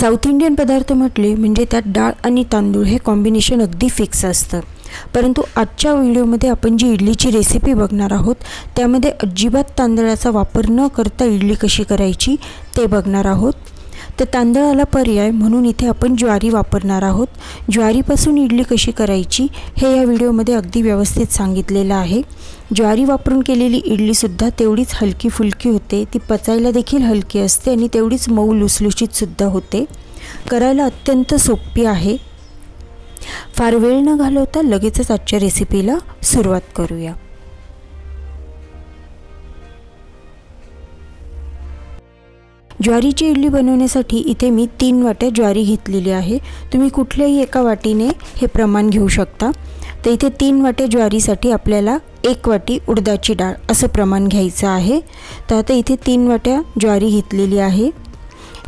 South Indian पदार्थ म्हटले म्हणजे त्यात डाळ आणि तांदूळ हे कॉम्बिनेशन अगदी फिक्स असतं. परंतु आजच्या व्हिडिओमध्ये आपण जी इडलीची रेसिपी बघणार आहोत त्यामध्ये अजिबात तांदळाचा वापर न करता इडली कशी करायची ते बघणार आहोत. तर तांदळाला पर्याय म्हणून इथे आपण ज्वारी वापरणार आहोत. ज्वारीपासून इडली कशी करायची हे या व्हिडिओमध्ये अगदी व्यवस्थित सांगितलेलं आहे. ज्वारी वापरून केलेली इडलीसुद्धा तेवढीच हलकी फुलकी होते. ती पचायला देखील हलकी असते आणि तेवढीच मऊ लुसलुशीतसुद्धा होते. करायला अत्यंत सोपी आहे. फार वेळ न घालवता लगेचच आजच्या रेसिपीला सुरुवात करूया. ज्वारीची इडली बनवण्यासाठी इथे मी तीन वाट्या ज्वारी घेतलेली आहे. तुम्ही कुठल्याही एका वाटीने हे प्रमाण घेऊ शकता. तर इथे तीन वाटे ज्वारीसाठी आपल्याला एक वाटी उडदाची डाळ असं प्रमाण घ्यायचं आहे. तर आता इथे तीन वाट्या ज्वारी घेतलेली आहे.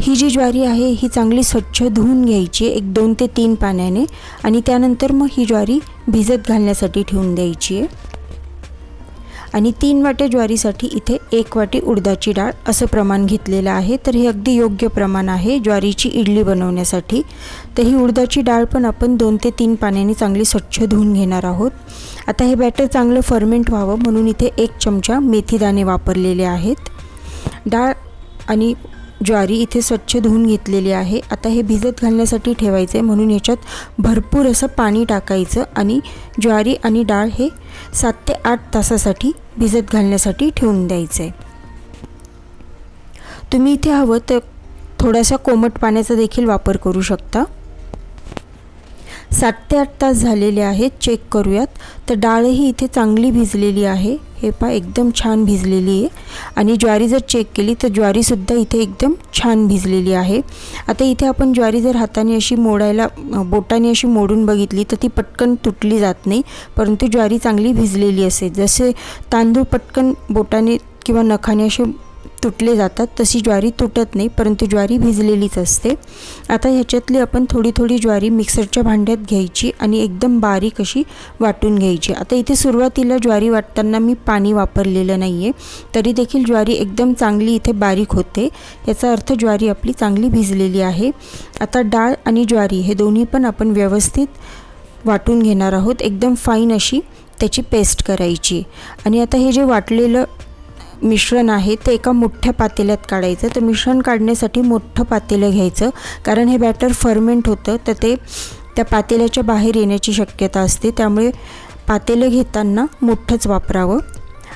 ही जी ज्वारी आहे ही चांगली स्वच्छ धुवून घ्यायची एक दोन ते तीन पाण्याने. आणि त्यानंतर मग ही ज्वारी भिजत घालण्यासाठी ठेवून द्यायची आहे. आणि तीन वाटे ज्वारीसाठी इथे एक वाटी उडदाची डाळ असं प्रमाण घेतलेलं आहे. तर हे अगदी योग्य प्रमाण आहे ज्वारीची इडली बनवण्यासाठी. तर ही उडदाची डाळ पण आपण दोन ते तीन पाण्याने चांगली स्वच्छ धुवून घेणार आहोत. आता हे बॅटर चांगलं फर्मेंट व्हावं म्हणून इथे एक चमचा मेथीदाणे वापरलेले आहेत. डाळ आणि ज्वारी इथे स्वच्छ धुवून घेतलेली आहे. आता हे भिजत घालण्यासाठी ठेवायचं. आहे म्हणून याच्यात भरपूर असं पाणी टाकायचं आणि ज्वारी आणि डाळ हे सात ते आठ तासासाठी भिजत घालण्यासाठी ठेवून द्यायचं. आहे तुम्ही इथे हवं तर थोडासा कोमट पाण्याचा देखील वापर करू शकता. सात ते आठ तास झालेले आहेत. चेक करूयात. तर डाळही इथे चांगली भिजलेली आहे. हे पा एकदम छान भिजलेली आहे. आणि ज्वारी जर चेक केली तर ज्वारीसुद्धा इथे एकदम छान भिजलेली आहे. आता इथे आपण ज्वारी जर हाताने अशी मोडायला बोटाने अशी मोडून बघितली तर ती पटकन तुटली जात नाही. परंतु ज्वारी चांगली भिजलेली असेल. जसे तांदूळ पटकन बोटाने किंवा नखाने असे तुटले जातात. तशी ज्वारी तुटत नाही परंतु ज्वारी भिजलेलीच असते. आता ह्याच्यातली आपण थोडी थोडी ज्वारी मिक्सरच्या भांड्यात घ्यायची आणि एकदम बारीक अशी वाटून घ्यायची. आता इथे सुरुवातीला ज्वारी वाटताना मी पाणी वापरलेलं नाही आहे तरी देखील ज्वारी एकदम चांगली इथे बारीक होते. याचा अर्थ ज्वारी आपली चांगली भिजलेली आहे. आता डाळ आणि ज्वारी हे दोन्ही पण आपण व्यवस्थित वाटून घेणार आहोत. एकदम फाईन अशी त्याची पेस्ट करायची. आणि आता हे जे वाटलेलं मिश्रण आहे ते एका मोठ्या पातेल्यात काढायचं. तर मिश्रण काढण्यासाठी मोठं पातेलं घ्यायचं. कारण हे बॅटर फर्मेंट होतं तर ते त्या पातेल्याच्या बाहेर येण्याची शक्यता असते. त्यामुळे पातेलं घेताना मोठंच वापरावं.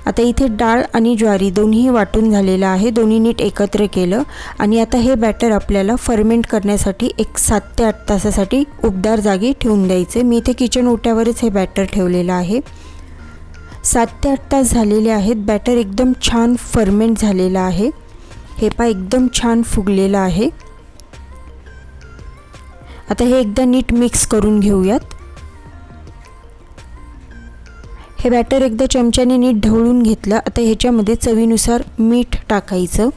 आता इथे डाळ आणि ज्वारी दोन्ही वाटून झालेलं आहे. दोन्ही नीट एकत्र केलं. आणि आता हे बॅटर आपल्याला फर्मेंट करण्यासाठी एक सात ते आठ तासासाठी उबदार जागी ठेवून द्यायचे. मी इथे किचन ओट्यावरच हे बॅटर ठेवलेलं आहे. सात ते आठ तास झालेले आहेत. बॅटर एकदम छान फर्मेंट झालेलं आहे. हे पा एकदम छान फुगलेलं आहे. आता हे एकदा नीट मिक्स करून घेऊयात. हे बॅटर एकदा चमच्याने नीट ढवळून घेतलं. आता ह्याच्यामध्ये चवीनुसार मीठ टाकायचं.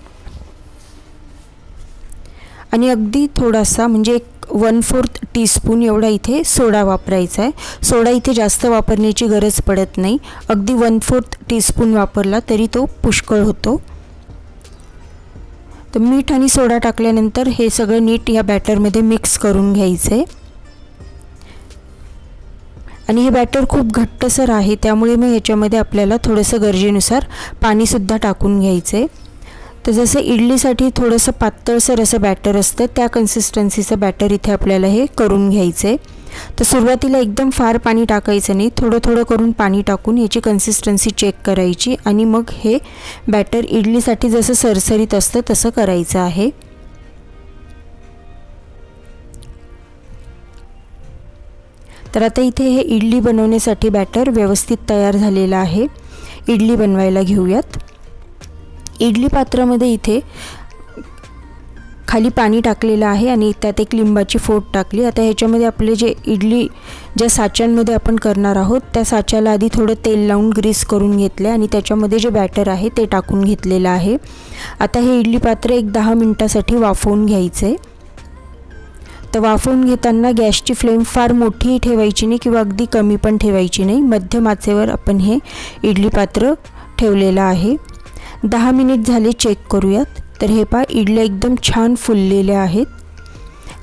आणि अगदी थोडासा म्हणजे एक वन फोर्थ टीस्पून एवढा इथे सोडा वापरायचा आहे. सोडा इथे जास्त वापरण्याची गरज पडत नाही. अगदी वन फोर्थ टीस्पून वापरला तरी तो पुष्कळ होतो. तर मीठ आणि सोडा टाकल्यानंतर हे सगळं नीट या बॅटरमध्ये मिक्स करून घ्यायचं. आहे आणि हे बॅटर खूप घट्टसर आहे त्यामुळे मग ह्याच्यामध्ये आपल्याला थोडंसं गरजेनुसार पाणीसुद्धा टाकून घ्यायचं. आहे तर जसं इडलीसाठी थोडंसं पातळसर असं बॅटर असतं त्या कन्सिस्टन्सीचं बॅटर इथे आपल्याला हे करून घ्यायचं आहे तर सुरुवातीला एकदम फार पाणी टाकायचं नाही थोडं थोडं करून पाणी टाकून याची कन्सिस्टन्सी चेक करायची आणि मग हे बॅटर इडलीसाठी जसं सरसरीत असतं तसं करायचं आहे. तर आता इथे हे इडली बनवण्यासाठी बॅटर व्यवस्थित तयार झालेलं आहे. इडली बनवायला घेऊयात. इडली पात्रामध्ये इथे खाली पाणी टाकलेलं आहे आणि त्यात एक लिंबाची फोड टाकली. आता ह्याच्यामध्ये आपले जे इडली ज्या साच्यांमध्ये आपण करणार आहोत त्या साच्याला आधी थोडं तेल लावून ग्रीस करून घेतलं आणि त्याच्यामध्ये जे बॅटर आहे ते टाकून घेतलेलं आहे. आता हे इडली पात्र एक दहा मिनटासाठी वाफवून घ्यायचं आहे तर वाफवून घेताना गॅसची फ्लेम फार मोठी ठेवायची नाही किंवा अगदी कमी पण ठेवायची नाही. मध्यम आचेवर आपण हे इडली पात्र ठेवलेलं आहे. दहा मिनिट झाले चेक करूयात. तर हे पा इडल्या एकदम छान फुललेल्या आहेत.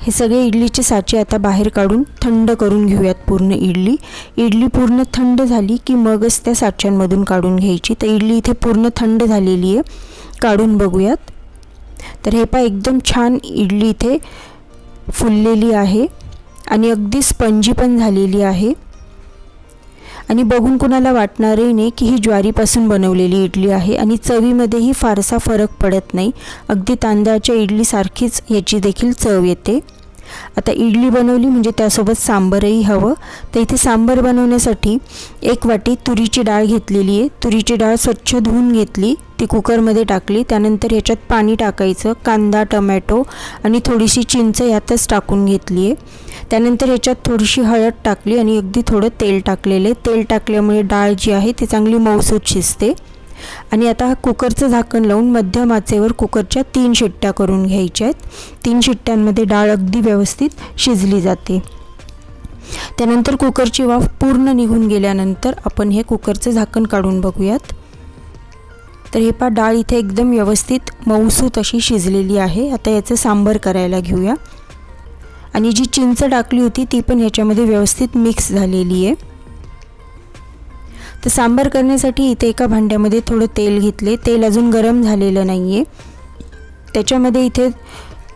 हे सगळे इडलीचे साचे आता बाहेर काढून थंड करून घेऊयात पूर्ण इडली. इडली पूर्ण थंड झाली की मगच त्या साच्यांमधून काढून घ्यायची. तर इडली इथे पूर्ण थंड झालेली आहे. काढून बघूयात. तर हे पा एकदम छान इडली इथे फुललेली आहे. आणि अगदी स्पंजी पण झालेली आहे. आणि बघून कुणाला वाटणारही नाही की ही ज्वारीपासून बनवलेली इडली आहे आणि चवीमध्येही फारसा फरक पडत नाही. अगदी तांदळाच्या इडलीसारखीच याची देखील चव येते. आता इडली बनवली म्हणजे त्यासोबत सांबरही हवं. तर इथे सांबर बनवण्यासाठी एक वाटी तुरीची डाळ घेतलेली आहे. तुरीची डाळ स्वच्छ धुवून घेतली. ती कुकरमध्ये टाकली. त्यानंतर ह्याच्यात पाणी टाकायचं कांदा टमॅटो आणि थोडीशी चिंच यातच टाकून घेतली आहे. त्यानंतर ह्याच्यात थोडीशी हळद टाकली आणि अगदी थोडं तेल टाकलेलं आहे. तेल टाकल्यामुळे डाळ जी आहे ती चांगली मऊसूत शिजते. आणि आता कुकरचं झाकण लावून मध्यम आचेवर कुकरच्या तीन शिट्ट्या करून घ्यायच्या आहेत. तीन शिट्ट्यांमध्ये डाळ अगदी व्यवस्थित शिजली जाते. त्यानंतर कुकरची वाफ पूर्ण निघून गेल्यानंतर आपण हे कुकरचं झाकण काढून बघूयात. तर हे पा डाळ इथे एकदम व्यवस्थित मऊसूत अशी शिजलेली आहे. आता याचं सांबर करायला घेऊया. आणि जी चिंच टाकली होती ती पण ह्याच्यामध्ये व्यवस्थित मिक्स झालेली आहे. तर सांबार करण्यासाठी इथे एका भांड्यामध्ये थोडं तेल घेतले. तेल अजून गरम झालेलं नाही आहे त्याच्यामध्ये इथे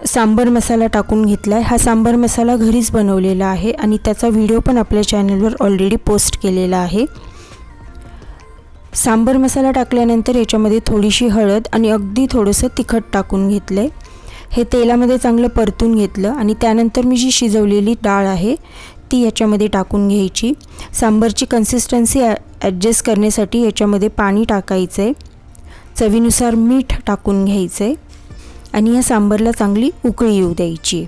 सांबर मसाला टाकून घेतला आहे हा सांबर मसाला घरीच बनवलेला आहे आणि त्याचा व्हिडिओ पण आपल्या चॅनलवर ऑलरेडी पोस्ट केलेला आहे. सांबर मसाला टाकल्यानंतर याच्यामध्ये थोडीशी हळद आणि अगदी थोडंसं तिखट टाकून घेतलं आहे हे तेलामध्ये चांगलं परतून घेतलं आणि त्यानंतर मी जी शिजवलेली डाळ आहे ती याच्यामध्ये टाकून घ्यायची. सांबरची कन्सिस्टन्सी ॲडजस्ट करण्यासाठी याच्यामध्ये पाणी टाकायचं आहे चवीनुसार मीठ टाकून घ्यायचं आहे आणि या सांबरला चांगली उकळी येऊ द्यायची.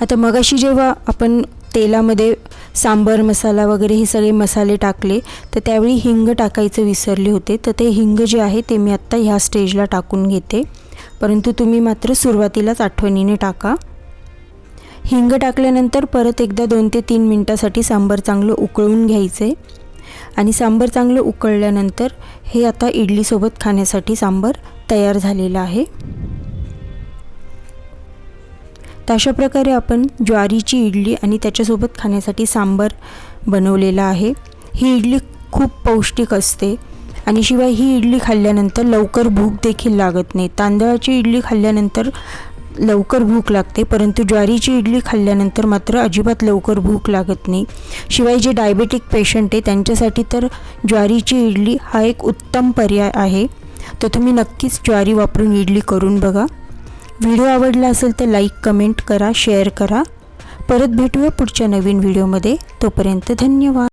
आता मगाशी जेव्हा आपण तेलामध्ये सांबर मसाला वगैरे हे सगळे मसाले टाकले तर त्यावेळी हिंग टाकायचं विसरले होते. तर ते हिंग जे आहे ते मी आत्ता ह्या स्टेजला टाकून घेते. परंतु तुम्ही मात्र सुरुवातीलाच आठवणीने टाका. हिंग टाकल्यानंतर परत एकदा दोन ते तीन मिनटासाठी सांबर चांगलं उकळून घ्यायचं. आहे आणि सांबर चांगलं उकळल्यानंतर हे आता इडलीसोबत खाण्यासाठी सांबर तयार झालेलं आहे. तर अशा प्रकारे आपण ज्वारीची इडली आणि त्याच्यासोबत खाण्यासाठी सांबर बनवलेला आहे. ही इडली खूप पौष्टिक असते आणि शिवाय ही इडली खाल्ल्यानंतर लवकर भूक देखील लागत नाही. तांदळाची इडली खाल्ल्यानंतर लवकर भूक लागते परंतु ज्वारीची इडली खाल्ल्यानंतर मात्र अजिबात लवकर भूक लागत नाही. शिवाय जे डायबेटिक पेशंट आहे त्यांच्यासाठी तर ज्वारीची इडली हा एक उत्तम पर्याय आहे. तर तुम्ही नक्कीच ज्वारी वापरून इडली करून बघा. व्हिडिओ आवडला असेल तर लाईक कमेंट करा शेअर करा. परत भेटूया पुढच्या नवीन व्हिडिओमध्ये. तोपर्यंत धन्यवाद.